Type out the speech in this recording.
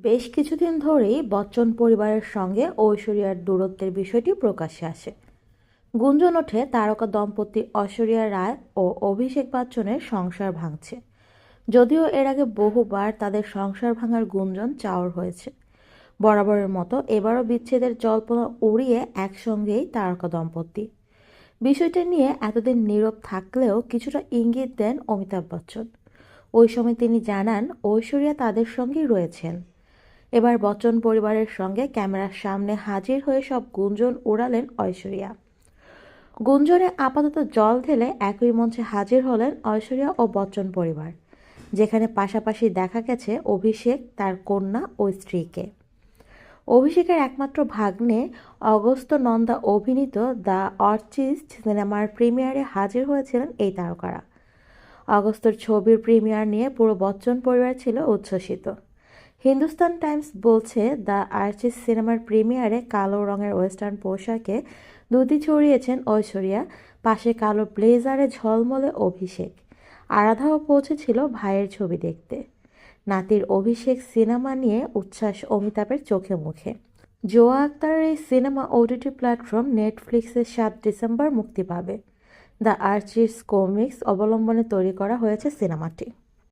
বেশ কিছুদিন ধরেই বচ্চন পরিবারের সঙ্গে ঐশ্বরিয়ার দূরত্বের বিষয়টি প্রকাশ্যে আসে। গুঞ্জন ওঠে তারকা দম্পতি ঐশ্বরিয়া রায় ও অভিষেক বচ্চনের সংসার ভাঙছে। যদিও এর আগে বহুবার তাদের সংসার ভাঙার গুঞ্জন চাওর হয়েছে। বরাবরের মতো এবারও বিচ্ছেদের জল্পনা উড়িয়ে একসঙ্গেই তারকা দম্পতি। বিষয়টা নিয়ে এতদিন নীরব থাকলেও কিছুটা ইঙ্গিত দেন অমিতাভ বচ্চন। ওই সময় তিনি জানান, ঐশ্বরিয়া তাদের সঙ্গেই রয়েছেন। এবার বচ্চন পরিবারের সঙ্গে ক্যামেরার সামনে হাজির হয়ে সব গুঞ্জন উড়ালেন ঐশ্বরিয়া। গুঞ্জনে আপাতত জল ঢেলে একই মঞ্চে হাজির হলেন ঐশ্বরিয়া ও বচ্চন পরিবার, যেখানে পাশাপাশি দেখা গেছে অভিষেক, তার কন্যা ও স্ত্রীকে। অভিষেকের একমাত্র ভাগ্নে অগস্ত নন্দা অভিনীত দ্য আর্টিস্ট সিনেমার প্রিমিয়ারে হাজির হয়েছিলেন এই তারকারা। অগস্তর ছবির প্রিমিয়ার নিয়ে পুরো বচ্চন পরিবার ছিল উচ্ছ্বসিত। হিন্দুস্তান টাইমস বলছে, দ্য আর্টিস্ট সিনেমার প্রিমিয়ারে কালো রঙের ওয়েস্টার্ন পোশাকে দুটি ছড়িয়েছেন ঐশ্বরিয়া, পাশে কালো ব্লেজারে ঝলমলে অভিষেক। আরাধাও পৌঁছেছিল ভাইয়ের ছবি দেখতে। নাতির অভিষেক সিনেমা নিয়ে উচ্ছ্বাস অমিতাভের চোখে মুখে। জোয়া আক্তারের এই সিনেমা ওটিটি প্ল্যাটফর্ম নেটফ্লিক্সে সাত ডিসেম্বর মুক্তি পাবে। দ্য আর্চিস কমিক্স অবলম্বনে তৈরি করা হয়েছে সিনেমাটি।